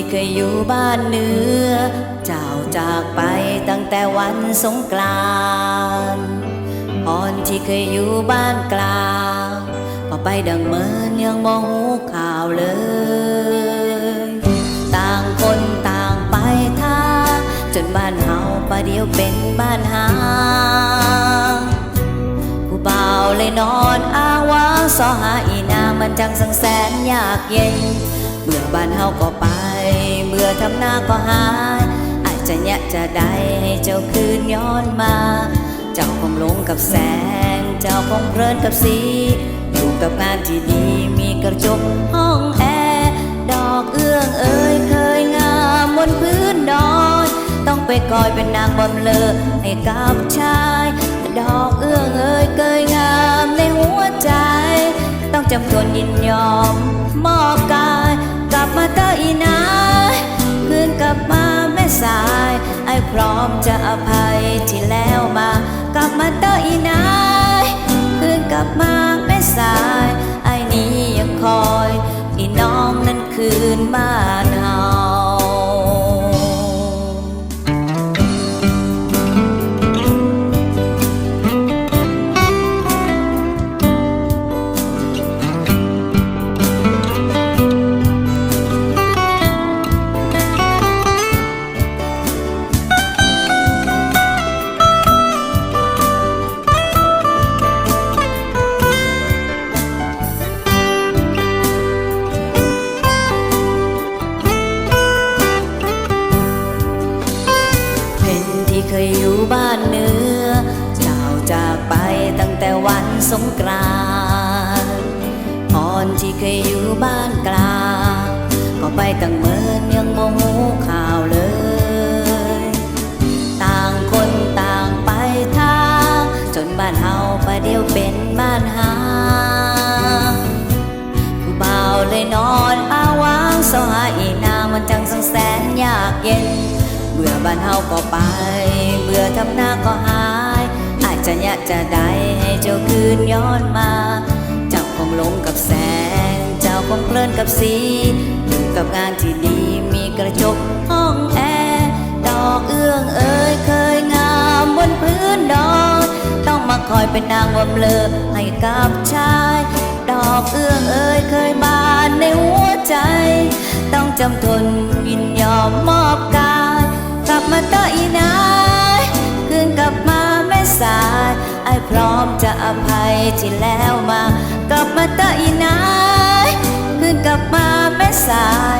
ที่เคยอยู่บ้านเนื้อ เจ้าจากไปตั้งแต่วันสงกรานต์พรที่เคยอยู่บ้านกลางก็ไปดังเหมือนยังมองหูข่าวเลย ต่างคนต่างไปทางจนบ้านเฮาประเดียวเป็นบ้านหางผู้เบ่าเลยนอนอาวางสอหาอีนามันจังสังแสนยากเย็น เมื่อบ้านเฮาก็ไป อทำหน้าก็หาย อาจจะแยะจะได้ให้เจ้าคืนย้อนมา เจ้าคงหลงกับแสง เจ้าคงเพลินกับสี อยู่กับงานที่ดีมีกระจกห้องแอร์ดอกเอื้องเอ่ยเคยงามบนพื้นดอย ต้องไปคอยเป็นนางบำเลอให้กับชายดอกเอื้องเอ่ยเคยงามในหัวใจ ต้องจำทนยินยอมมอบกายกลับมาเตออีนา อ้พร้อมจะอภัย สงกรานต์พรที่เคยอยู่บ้านกลางก็ไปตั้งเมินยังโมหูข่าวเลย ต่างคนต่างไปทางจนบ้านเฮาประเดียวเป็นบ้านหาผู้บ่าวเลยนอนอางว้างสหาอีนามันจังสังแสนยากเย็น เบื่อบ้านเฮาก็ไป เบื่อทำหน้าก็หา จะยาจะได้ให้เจ้าคืนย้อนมา เจ้าคงหลงกับแสง เจ้าคงเพลินกับสีอยู่กับงานที่ดีมีกระจกห้องแอร์ดอกเอื้องเอ่ยเคยงามบนพื้นดอยต้องมาคอยเป็นนางวำเลอให้กับชาย ดอกเอื้องเอ่ยเคยบานในหัวใจ ต้องจำทนยินยอมมอบกายกลับมาเตออีนายคืนกลับมา แม่สายไอ้พร้อมจะอภัยที่แล้วมา กลับมาเตออีนายคืนกลับมาแม่สาย